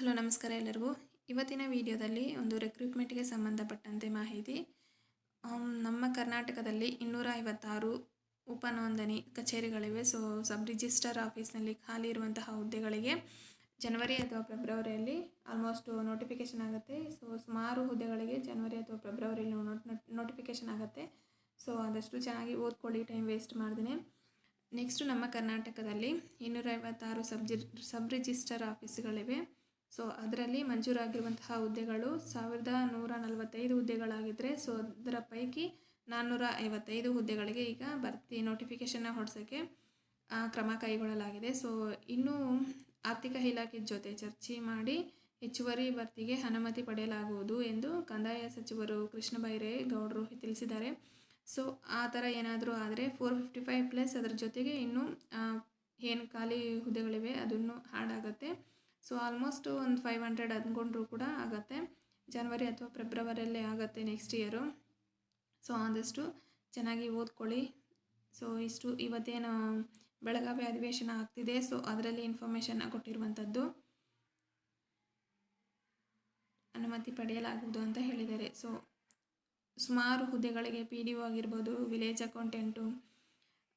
Hello, ನಮಸ್ಕಾರ ಎಲ್ಲರಿಗೂ. ಇವತ್ತಿನ ವಿಡಿಯೋದಲ್ಲಿ ಒಂದು ರೆಕ್ರೂಟ್ಮೆಂಟ್ಗೆ ಸಂಬಂಧಪಟ್ಟಂತೆ ಮಾಹಿತಿ. ನಮ್ಮ ಕರ್ನಾಟಕದಲ್ಲಿ ಇನ್ನೂರ ಐವತ್ತಾರು ಉಪನೋಂದಣಿ ಕಚೇರಿಗಳಿವೆ. ಸೊ ಸಬ್ ರಿಜಿಸ್ಟರ್ ಆಫೀಸ್ನಲ್ಲಿ ಖಾಲಿ ಇರುವಂತಹ ಹುದ್ದೆಗಳಿಗೆ ಜನವರಿ ಅಥವಾ ಫೆಬ್ರವರಿಯಲ್ಲಿ ಆಲ್ಮೋಸ್ಟ್ ನೋಟಿಫಿಕೇಶನ್ ಆಗುತ್ತೆ. ಸೊ ಸುಮಾರು ಹುದ್ದೆಗಳಿಗೆ ಜನವರಿ ಅಥವಾ ಫೆಬ್ರವರಿಯಲ್ಲಿ ನೋಟಿಫಿಕೇಷನ್ ಆಗುತ್ತೆ. ಸೊ ಆದಷ್ಟು ಚೆನ್ನಾಗಿ ಓದ್ಕೊಳ್ಳಿ ಟೈಮ್ ವೇಸ್ಟ್ ಮಾಡ್ದೇನೆ. ನೆಕ್ಸ್ಟು ನಮ್ಮ ಕರ್ನಾಟಕದಲ್ಲಿ ಇನ್ನೂರ ಐವತ್ತಾರು ಸಬ್ ಜಿ ಸಬ್ ರಿಜಿಸ್ಟರ್ ಆಫೀಸ್ಗಳಿವೆ ಸೊ ಅದರಲ್ಲಿ ಮಂಜೂರಾಗಿರುವಂತಹ ಹುದ್ದೆಗಳು ಸಾವಿರದ ನೂರ ನಲವತ್ತೈದು ಹುದ್ದೆಗಳಾಗಿದ್ದರೆ ಸೊ ಅದರ ಪೈಕಿ ನಾನ್ನೂರ ಐವತ್ತೈದು ಹುದ್ದೆಗಳಿಗೆ ಈಗ ಭರ್ತಿ ನೋಟಿಫಿಕೇಷನ್ನ ಹೊಡ್ಸೋಕ್ಕೆ ಕ್ರಮ ಕೈಗೊಳ್ಳಲಾಗಿದೆ. ಸೊ ಇನ್ನೂ ಆರ್ಥಿಕ ಇಲಾಖೆ ಜೊತೆ ಚರ್ಚೆ ಮಾಡಿ ಹೆಚ್ಚುವರಿ ಭರ್ತಿಗೆ ಅನುಮತಿ ಪಡೆಯಲಾಗುವುದು ಎಂದು ಕಂದಾಯ ಸಚಿವರು ಕೃಷ್ಣ ಬೈರೇಗೌಡರು ತಿಳಿಸಿದ್ದಾರೆ. ಸೊ ಆ ಥರ ಏನಾದರೂ ಆದರೆ ಫೋರ್ ಫಿಫ್ಟಿ ಫೈವ್ ಪ್ಲಸ್ ಅದರ ಜೊತೆಗೆ ಇನ್ನೂ ಏನು ಖಾಲಿ ಹುದ್ದೆಗಳಿವೆ, ಅದನ್ನು ಆ್ಯಡ್ ಆಗುತ್ತೆ ಸೊ ಆಲ್ಮೋಸ್ಟ್ ಒಂದು ಫೈವ್ ಹಂಡ್ರೆಡ್ ಅಂದ್ಕೊಂಡ್ರೂ ಕೂಡ ಆಗುತ್ತೆ. ಜನವರಿ ಅಥವಾ ಫೆಬ್ರವರಿಯಲ್ಲೇ ಆಗುತ್ತೆ ನೆಕ್ಸ್ಟ್ ಇಯರು ಸೊ ಆದಷ್ಟು ಚೆನ್ನಾಗಿ ಓದ್ಕೊಳ್ಳಿ. ಸೊ ಇಷ್ಟು ಇವತ್ತೇನು ಬೆಳಗಾವಿ ಅಧಿವೇಶನ ಆಗ್ತಿದೆ. ಸೊ ಅದರಲ್ಲಿ ಇನ್ಫಾರ್ಮೇಷನ್ನ ಕೊಟ್ಟಿರುವಂಥದ್ದು ಅನುಮತಿ ಪಡೆಯಲಾಗುವುದು ಅಂತ ಹೇಳಿದ್ದಾರೆ. ಸೊ ಸುಮಾರು ಹುದ್ದೆಗಳಿಗೆ ಪಿ ಡಿ ಒ ಆಗಿರ್ಬೋದು ವಿಲೇಜ್ ಅಕೌಂಟೆಂಟು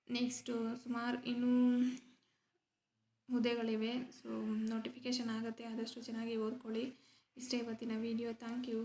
ನೆಕ್ಸ್ಟು ಸುಮಾರು ಇನ್ನೂ ಹುದ್ದೆಗಳಿವೆ ಸೊ ನೋಟಿಫಿಕೇಷನ್ ಆಗುತ್ತೆ ಆದಷ್ಟು ಚೆನ್ನಾಗಿ ಓದ್ಕೊಳ್ಳಿ. ಇಷ್ಟೇ ಇವತ್ತಿನ ವಿಡಿಯೋ ಥ್ಯಾಂಕ್ ಯು